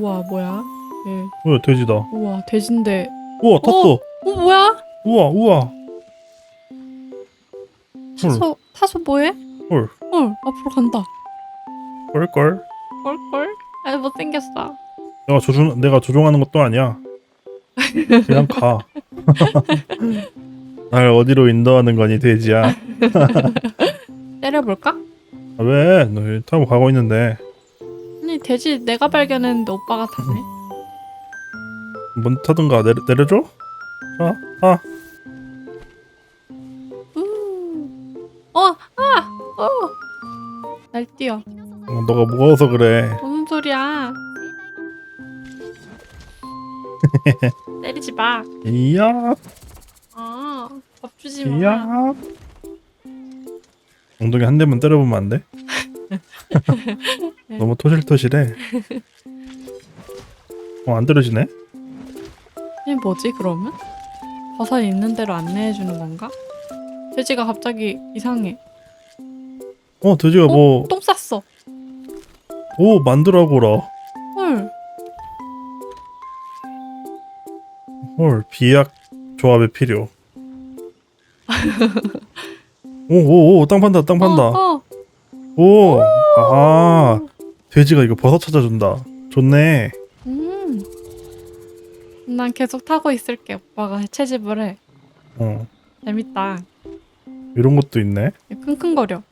우와 뭐야? 예. 뭐야 돼지다. 우와 돼지인데. 우와 탔어. 어 뭐야? 우와 우와. 타소 타소 뭐해? 헐. 헐 앞으로 간다. 헐걸. 헐걸? 아 못생겼어. 내가 조종 내가 조종하는 것도 아니야. 그냥 가. 날 어디로 인도하는 거니 돼지야? 때려볼까? 아, 왜? 너 타고 가고 있는데 아니 돼지 내가 발견했는데 오빠가 타네. 먼저 타든가 내려 내려줘? 자, 아, 우. 어, 아, 어. 날 뛰어. 어, 너가 무거워서 그래. 무슨 소리야? 때리지 마. 이야, 아, 밥 주지 마. 이야. 엉덩이 한 대만 때려보면 안 돼? 너무 토실토실해. 어, 안 때려지네? 이게 뭐지 그러면? 버섯 있는 대로 안내해 주는 건가? 돼지가 갑자기 이상해. 어, 돼지가 뭐, 똥 쌌어. 오, 만두라고라. 헐. 헐, 비약 조합의 필요. 오, 오, 오, 땅 판다, 땅 판다. 어, 어. 오, 아, 돼지가 이거 버섯 찾아준다. 좋네. 음. 난 계속 타고 있을게. 오빠가 채집을 해. 어, 재밌다. 이런 것도 있네. 킁킁거려.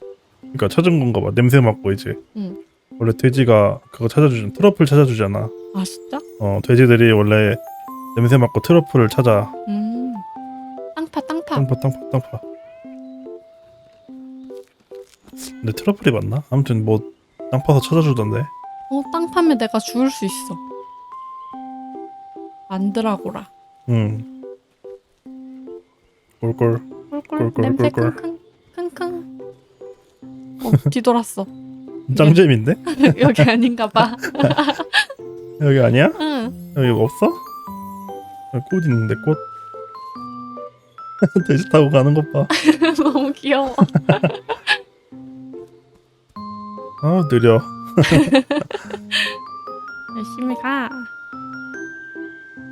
그러니까 찾은 건가 봐. 냄새 맡고 이제. 응. 원래 돼지가 그거 찾아주잖아. 트러플 찾아주잖아. 아 진짜? 어, 돼지들이 원래 냄새 맡고 트러플을 찾아. 음. 땅파 땅파. 땅파, 땅파, 땅파. 근데 트러플이 맞나? 아무튼 뭐 땅 파서 찾아주던데. 어, 땅 파면 내가 죽을 수 있어. 만드라고라. 응. 꼴꼴. 꿀꿀 꿀꿀, 냄새 꿀꿀. 킁킁 킁킁. 어, 뒤돌았어. 짱잼인데? 여기 아닌가 봐. 여기 아니야? 응. 여기 없어? 여기 꽃 있는데 꽃. 돼지 타고 가는 것 봐. 너무 귀여워. 아 느려. 열심히 가.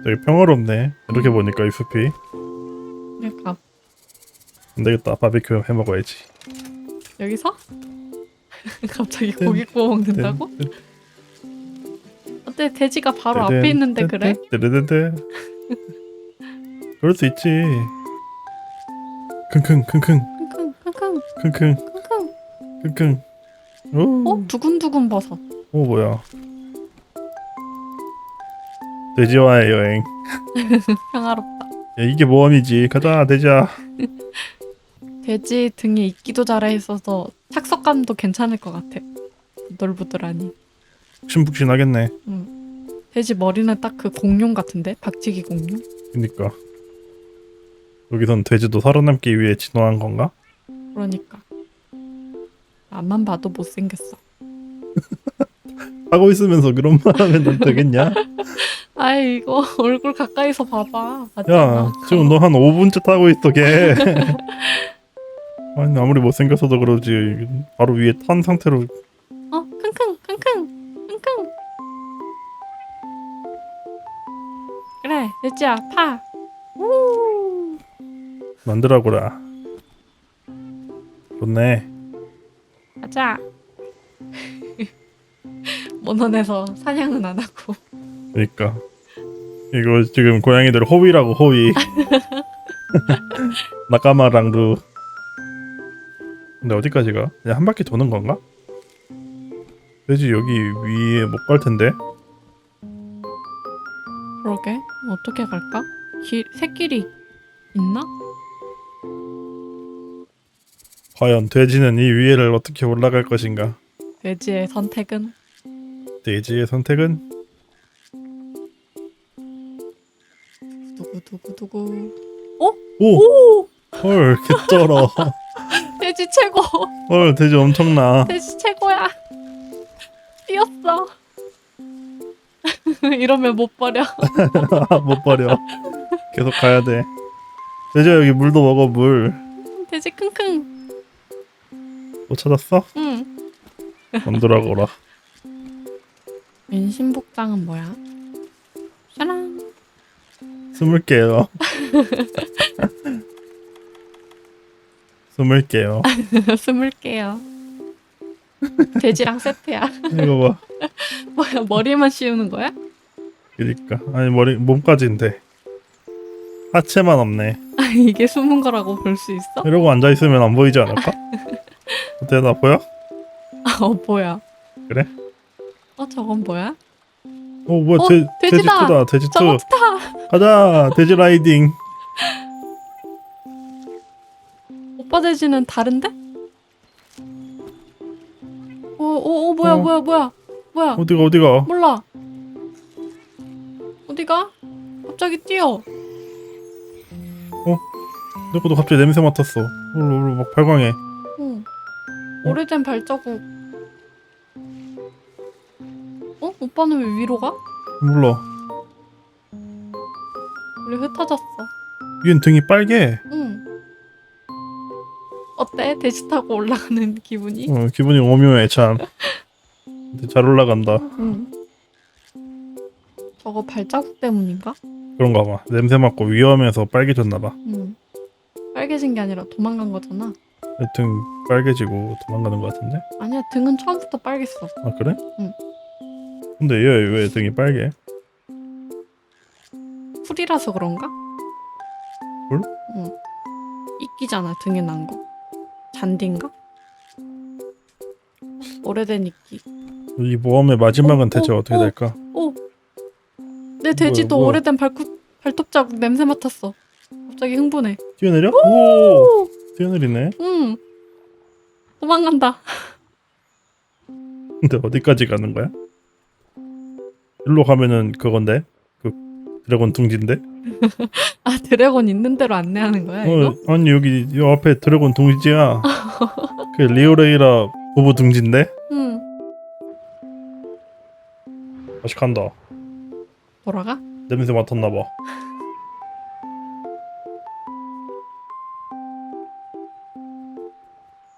되게 평화롭네. 이렇게 보니까 이 숲이. 그러니까 안 되겠다. 바비큐 해 먹어야지. 여기서? 갑자기 뜬, 고기 구워 먹는다고? 어때 돼지가 바로 앞에 있는데 그래? 뜨르르르. 그럴 수 있지. 킁킁 킁킁 킁킁 킁킁. 킁킁. 오, 어 두근두근 버섯. 오 뭐야? 돼지와의 여행. 평화롭다. 야, 이게 모험이지. 가자 돼지야. 돼지 등에 이끼도 자라 있어서 착석감도 괜찮을 것 같아. 부들부들하니. 푹신푹신하겠네. 돼지 머리는 딱 그 공룡 같은데? 박치기 공룡? 그니까 여기선 돼지도 살아남기 위해 진화한 건가? 그러니까. 앞만 봐도 못생겼어. 하고 있으면서 그런 말 하면 넌 되겠냐? 아이 이거 얼굴 가까이서 봐봐. 야. 지금 너 한 5분째 타고 있어 걔 아니 아무리 못생겼어도 그러지 바로 위에 탄 상태로 어 킁킁 킁킁 킁킁. 그래 돼지야 파. 우. 만들어보라 좋네 가자. 모넌에서 사냥은 안 하고. 그니까 이거 지금 고양이들 호위라고 호위 나까마랑 루 근데 어디까지 가? 그냥 한 바퀴 도는 건가? 돼지 여기 위에 못 갈 텐데 그러게 어떻게 갈까? 길 새길이 있나? 과연 돼지는 이 위에를 어떻게 올라갈 것인가? 돼지의 선택은 돼지의 선택은 두구 두구 두구. 오! 오 헐 개쩔어 돼지 최고. 헐 돼지 엄청나 돼지 최고야. 뛰었어. 이러면 못 버려. 못 버려 계속 가야 돼 돼지야 여기 물도 먹어 물또 돼지 킁킁. 찾았어? 응. 만들어거라 인신복장은 뭐야? 짜란. 숨을 게요. 숨을 게요. 숨을게요. 돼지랑 세트야. 이거 봐. 뭐야 머리만 씌우는 거야? 그니까 아니 머리 몸까지인데 하체만 없네. 아, 이게 숨은 거라고 볼 수 있어? 이러고 앉아 있으면 안 보이지 않을까? 어때 나 보여? 아, 어 뭐야? 그래? 어 저건 뭐야? 어 뭐야 어, 돼, 돼지다! 돼지2다 돼지2 저거 타! 가자 돼지 라이딩 오빠 돼지는 다른데? 오오 오, 뭐야 어. 뭐야 뭐야 뭐야? 어디가 어디가 몰라. 어디가? 갑자기 뛰어. 내 것도 갑자기 냄새 맡았어 울루 울루 막 발광해 응. 오래된 발자국. 어? 오빠는 왜 위로 가? 몰라 우리 흩어졌어. 얘는 등이 빨개 응. 어때? 돼지 타고 올라가는 기분이? 어, 기분이 오묘해 참 근데 잘 올라간다 응. 저거 발자국 때문인가? 그런가 봐 냄새 맡고 위험해서 빨개졌나 봐 응. 빨개진 게 아니라 도망간 거잖아. 등 빨개지고 도망가는 것 같은데 아니야, 등은 처음부터 빨갰어. 아 그래? 응. 근데 얘 왜 등이 빨개? 풀이라서 그런가? 풀? 응. 이끼잖아, 등에 난 거. 잔디인가? 오래된 이끼. 이 모험의 마지막은 어, 대체 어, 어, 떻게 어. 될까? 오! 내 돼지도 뭐야? 오래된 발톱, 발톱 자국 냄새 맡았어. 갑자기 흥분해. 뛰어내려? 오! 오! 뛰어내리네 응. 도망간다. 근데 어디까지 가는 거야? 일로 가면은 그건데 그 드래곤 둥지인데? 아, 드래곤 있는 대로 안내하는 거야, 이거? 어, 아니 여기 요 앞에 드래곤 둥지야 그 리오레이라 부부 둥지인데? 응. 다시 간다 돌아가? 냄새 맡았나 봐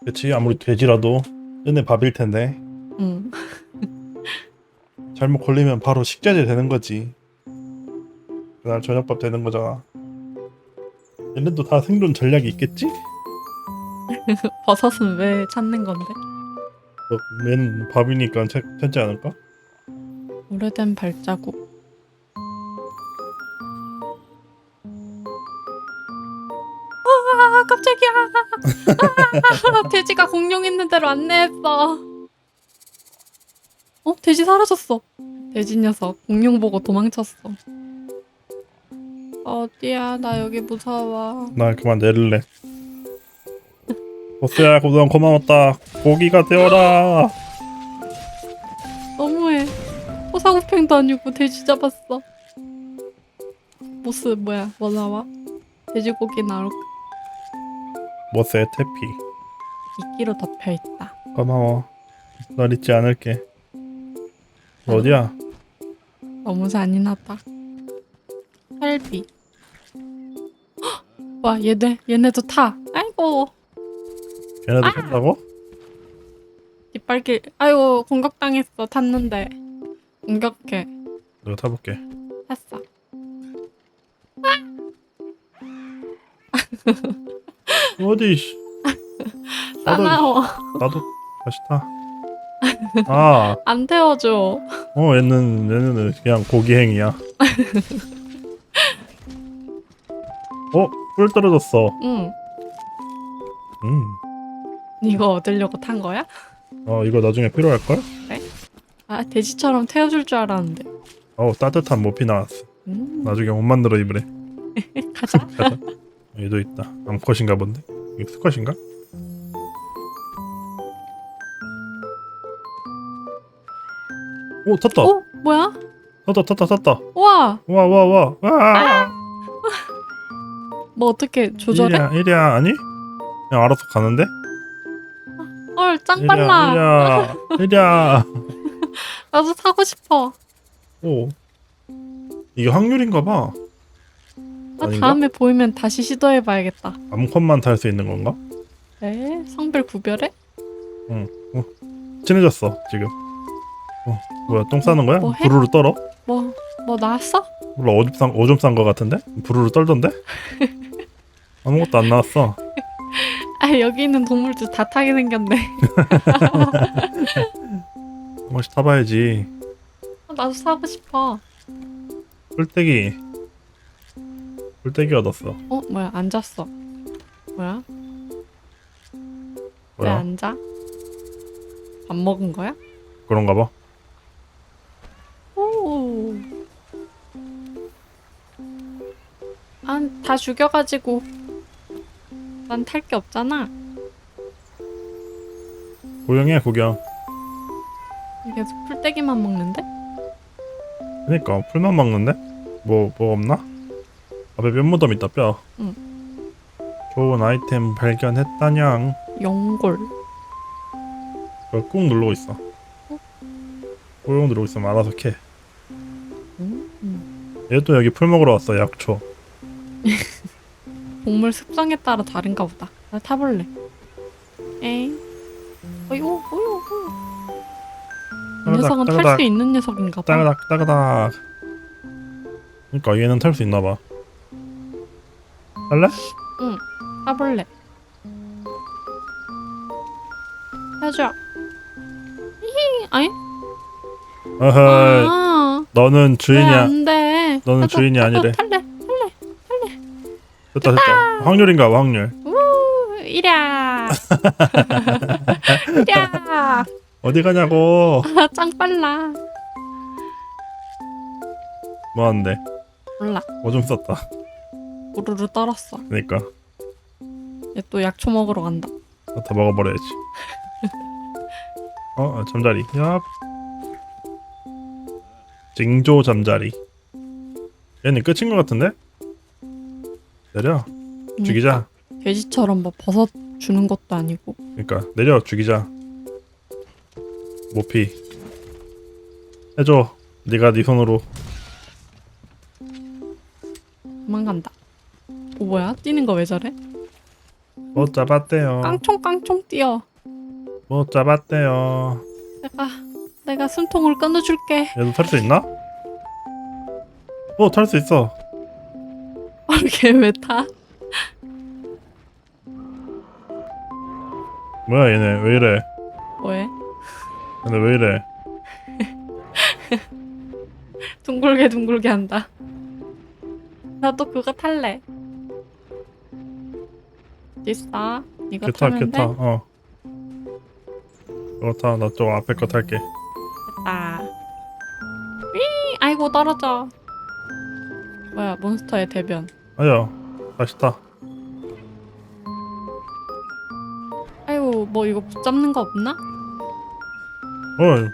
그치 아무리 돼지라도 얘네 밥일 텐데 응. 잘못 걸리면 바로 식자재 되는 거지. 그날 저녁밥 되는 거잖아. 얘네도 다 생존 전략이 있겠지? 버섯은 왜 찾는 건데? 뭐, 얘는 밥이니까 찾, 찾지 않을까? 오래된 발자국. 아, 돼지가 공룡 있는 대로 안내했어. 어, 돼지 사라졌어. 돼지 녀석 공룡 보고 도망쳤어. 어디야? 나 여기 무서워. 나 그만 내릴래. 보스야 그동안 고마웠다. 고기가 되어라. 너무해. 호사구팽도 아니고 돼지 잡았어. 보스 뭐야? 뭐 나와? 돼지고기 나올까? 보스의 태피. 이끼로 덮여 있다. 고마워. 널 잊지 않을게. 너 어디야? 너무 잔인하다. 할비. 헉! 와 얘네 얘네도 타. 아이고 걔네도 탔다고? 뒷발길. 아이고 공격당했어. 탔는데 공격해. 내가 타볼게. 탔어. 어디? 씨. 나도 싸나워. 나도 타. 아, 안 태워줘. 어 얘는 얘는 그냥 고기 행이야. 어, 뿔 떨어졌어. 응. 음, 이거 얻으려고 탄 거야? 어 이거 나중에 필요할 걸? 아 돼지처럼 태워줄 줄 알았는데. 어 따뜻한 모피 나왔어. 음, 나중에 옷 만들어 입으래. 가자. 얘도 있다. 암컷인가 본데? 이게 수컷인가? 오 탔다. 어 뭐야? 탔다 탔다 탔다. 와. 와 와 와. 와. 뭐 어떻게 조절해? 이리야 이리야 아니? 그냥 알아서 가는데? 헐, 짱 빨라. 이리야 이리야. 나도 타고 싶어. 오. 이게 확률인가 봐. 아, 아닌가? 다음에 보이면 다시 시도해봐야겠다. 암컷만 탈 수 있는 건가? 에? 성별 구별해? 친해졌어 지금. 어. 뭐야 똥 싸는 거야? 뭐 해? 부르르 떨어? 뭐, 뭐 나왔어? 몰라 오줌 싼 오줌 싼거 같은데? 부르르 떨던데? 아무것도 안 나왔어. 아 여기 있는 동물들 다 타게 생겼네. 한 번씩 타봐야지. 아, 나도 사고 싶어. 뿔떼기. 뿔떼기 얻었어. 어 뭐야 앉았어. 뭐야? 왜 뭐야? 앉아? 밥 먹은 거야? 그런가 봐. 오. 아다 죽여가지고 난 탈 게 없잖아. 구경해 구경. 이게 풀떼기만 먹는데? 그니까 풀만 먹는데? 뭐 뭐 없나? 앞에 뼈 무덤 있다 뼈. 응. 좋은 아이템 발견했다냥. 연골. 그걸 꾹 누르고 있어. 꾹 누르고 있으면 알아서 캐. 음, 음. 얘또 여기 풀 먹으러 왔어 약초. 동물 습성에 따라 다른가 보다. 나 타볼래. 에잉. 어이구, 어이구, 어이구. 이 녀석은 탈 따그닥 수 있는 녀석인가 봐. 따그닥 따그닥. 그니까 얘는 탈 수 있나 봐. 할래? 타볼래. 해줘. 히히, 아니? 어허. 아, 너는 왜 주인이야. 안 돼? 너는 나도, 주인이 나도 아니래. 탈래. 됐다 됐다. 확률인가 봐 확률. 우, 이랴. 이랴. 어디 가냐고. 아, 짱 빨라. 뭐 하는데? 몰라. 오줌 썼다. 우르르 떨었어. 그니까 얘 또 약초 먹으러 간다. 다 먹어버려야지. 어 잠자리. 야. 징조 잠자리. 얘는 끝인 것 같은데? 내려 죽이자. 돼지처럼 뭐 버섯 주는 것도 아니고. 그러니까 내려 죽이자. 모피. 해줘. 네가 네 손으로. 도망간다. 오 뭐야? 뛰는 거 왜 저래? 못 잡았대요. 깡총깡총 뛰어. 못 잡았대요. 내가 내가 숨통을 끊어줄게. 얘도 탈 수 있나? 어, 탈 수 있어. 걔왜 타? 뭐야, 얘네. 왜 이래? 뭐해? 얘네 왜 이래? 둥글게 둥글게 한다. 나도 그거 탈래. 있어. 이거 개 타, 타면 개 타. 돼? 어. 이거 타. 나좀 앞에 거 탈게. 됐다. 위! 아이고 떨어져. 뭐야 몬스터의 대변. 아야, 다시 타. 아이고 뭐 이거 붙잡는 거 없나? 어.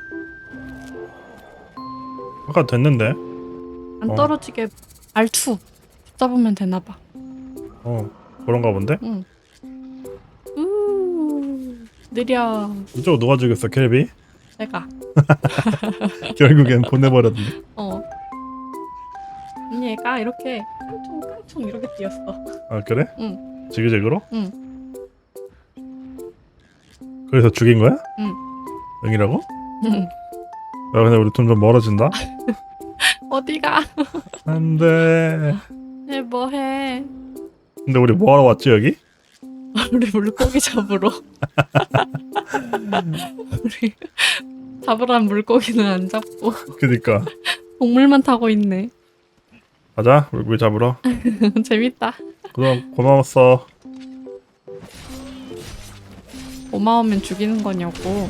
아까 됐는데. 안 어. 떨어지게 R2 붙잡으면 되나 봐. 어, 그런가 본데? 응. 우 느려. 이쪽 누가 죽였어, 켈비? 내가. 결국엔 보내버렸네. 어. 얘가 이렇게 깡총 깡총 이렇게 뛰었어. 아, 그래? 응. 지그재그로? 응. 그래서 죽인 거야? 응. 응이라고? 응. 야, 근데 우리 점점 멀어진다. 어디가? 안 돼. 얘 뭐해? 근데 우리 뭐하러 왔지, 여기? 우리 물고기 잡으러. 우리 잡으란 물고기는 안 잡고 그니까. 동물만 타고 있네. 가자, 물고기 잡으러. 재밌다. 그럼 고마웠어. 고마우면 죽이는 거냐고.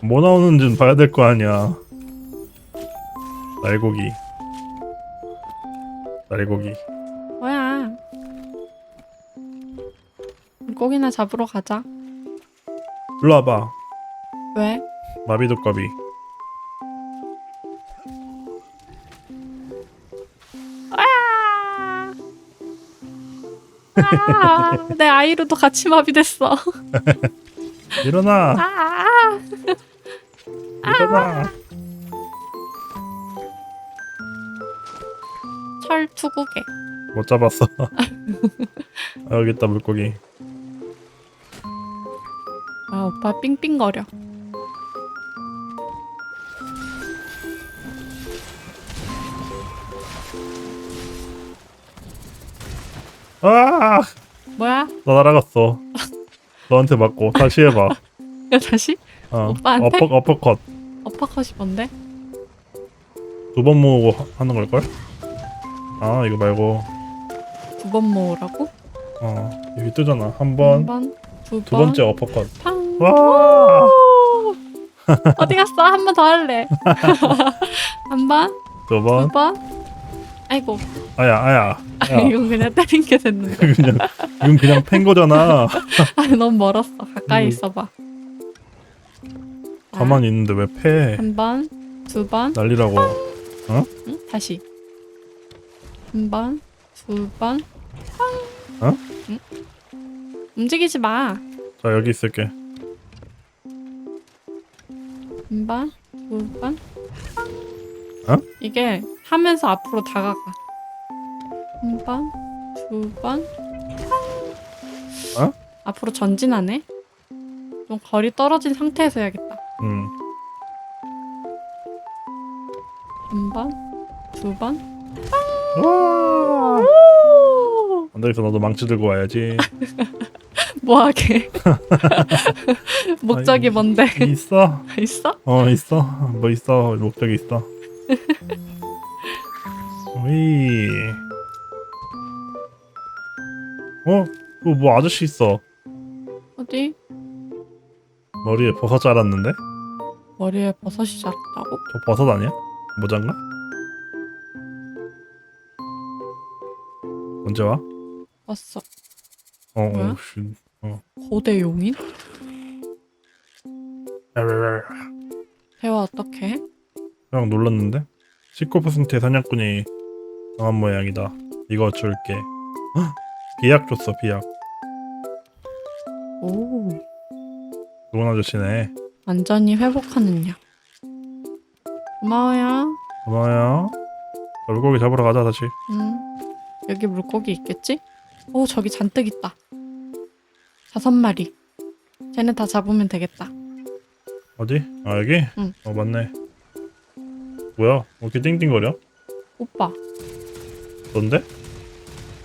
뭐 나오는지는 봐야 될 거 아니야. 날고기. 날고기. 물고기나 잡으러 가자. 일로 와봐. 왜? 마비두꺼비. 아! 아! 내 아이로도 같이 마비됐어. 일어나. 아! 일어나. 철 투구개. 못 잡았어. 아, 여기 있다 물고기. 막 삥삥거려. 아! 뭐야? 너 날아갔어. 너한테 맞고 다시 해봐. 야 다시? 어. 오빠한테? 어퍼 어퍼컷 어퍼컷이 뭔데? 두 번 모으고 하- 하는 걸 걸? 아 이거 말고 두 번 모으라고? 어 여기 뜨잖아 한 번 두 두 번째 어퍼컷 파 와, 오! 어디 갔어? 한 번 더 할래. 한 번, 두 두 번. 번. 아이고, 아야, 아야. 아, 야, 이건 그냥 때린 게 됐는데. 그냥 이건 그냥 팬 거잖아. 아, 너무 멀었어. 가까이 음. 있어봐. 자, 가만히 있는데 왜 패? 한 번, 두 번, 난리라고. 응? 다시. 한 번, 두 번. 팡. 어? 응? 움직이지 마. 자 여기 있을게. 두 번. 어? 이게 하면서 앞으로 다가가. 한 번, 두 번. 어? 앞으로 전진하네. 좀 거리 떨어진 상태에서 해야겠다. 음. 한 번, 두 번. 와. 오! 안 되겠어 나도 망치 들고 와야지. 뭐하게? 목적이 아이, 뭔데? 있어? 있어? 어 있어. 뭐 있어? 목적이 있어. 위. 어? 그거 뭐 아저씨 있어. 어디? 머리에 버섯 자랐는데? 머리에 버섯이 자랐다고? 저 버섯 아니야? 모자인가? 언제 와? 왔어. 어, 뭐야? 어, 씨. 고대 용인? 대화 어떻게 해? 그냥 놀랐는데? 19%의 사냥꾼이 강한 모양이다. 이거 줄게. 헉! 비약 줬어, 비약. 오, 좋은 아저씨네. 완전히 회복하는 약. 고마워요. 고마워요. 자, 물고기 잡으러 가자, 다시. 응. 여기 물고기 있겠지? 오, 저기 잔뜩 있다. 다섯 마리. 쟤네 다 잡으면 되겠다. 어디? 아, 여기? 응. 어, 맞네. 뭐야? 왜 이렇게 띵띵거려? 오빠. 넌데?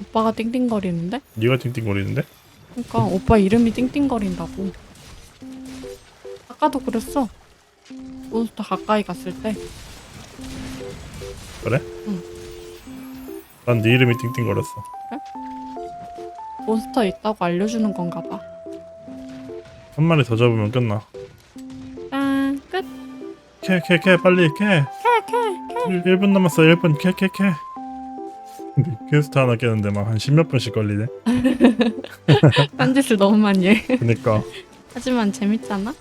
오빠가 띵띵거리는데? 네가 띵띵거리는데? 그러니까 오빠 이름이 띵띵거린다고. 아까도 그랬어. 몬스터 가까이 갔을 때. 난 네 이름이 띵띵거렸어. 몬스터 있다고 알려주는 건가 봐. 한 마리 더 잡으면 끝나. 짠, 끝. 캐, 캐, 캐, 빨리 캐. 캐, 캐, 캐. 1, 분 남았어, 1분. 캐, 캐, 캐. 근데 퀘스트 하나 깨는데 막 한 십몇 분씩 걸리네. 딴짓을 너무 많이 해. 그니까. 하지만 재밌잖아?